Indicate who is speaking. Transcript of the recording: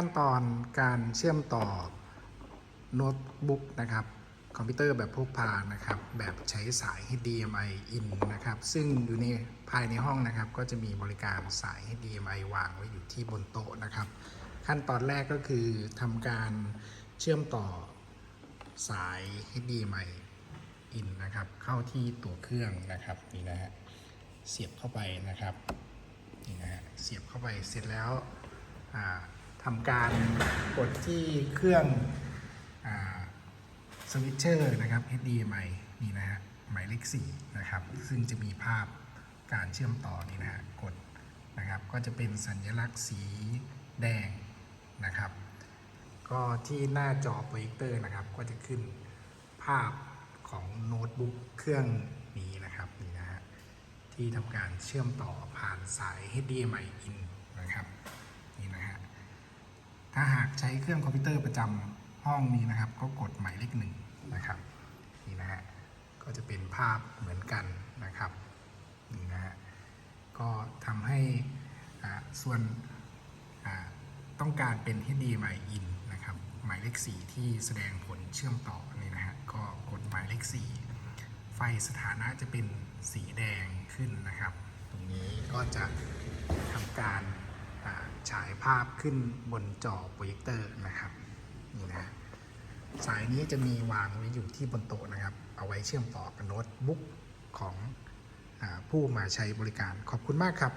Speaker 1: ขั้นตอนการเชื่อมต่อโน้ตบุ๊กนะครับคอมพิวเตอร์แบบพกพานะครับแบบใช้สาย HDMI in นะครับซึ่งอยู่ในภายในห้องนะครับ ก็จะมีบริการสาย HDMI วางไว้อยู่ที่บนโต๊ะนะครับ ขั้นตอนแรกก็คือทำการเชื่อมต่อสาย HDMI in นะครับเข้าที่ตัวเครื่องนะครับนี่นะฮะเสียบเข้าไปนะครับนี่นะฮะเสียบเข้าไปเสร็จแล้วอ่า ทำการกดที่เครื่องอสวิตเชอร์นะครับ HDMI นี่นะฮะหมายเลข4นะครับ ซึ่งจะมีภาพการเชื่อมต่อนี่นะฮะกดนะครับก็จะเป็นสัญลักษณ์สีแดงนะครับ ก็ที่หน้าจอโปรเจคเตอร์นะครับ ก็จะขึ้นภาพของโน้ตบุ๊กเครื่องนี้นะครับนี่นะฮะที่ทำการเชื่อมต่อผ่านสาย HDMI in นะครับนี่นะฮะ ถ้าหาก ใช้เครื่องคอมพิวเตอร์ประจำห้องนี้นะครับ ก็กดหมายเลขหนึ่งนะครับนี่นะฮะก็จะเป็นภาพเหมือนกันนะครับนี่นะฮะก็ทำให้ส่วนต้องการเป็น HDMI in นะครับหมายเลข 4 ที่แสดงผลเชื่อมต่อนี่นะฮะก็กดหมายเลข 4 ไฟสถานะจะเป็นสีแดงขึ้นนะครับ ตรงนี้ก็จะายภาพขึ้นบนจอโปรเจคเตอร์นะครับนี่นะสายนี้จะมีวางไว้อยู่ที่บนโต๊ะนะครับ เอาไว้เชื่อมต่อกับโน้ตบุ๊กของอผู้มาใช้บริการขอบคุณมากครับ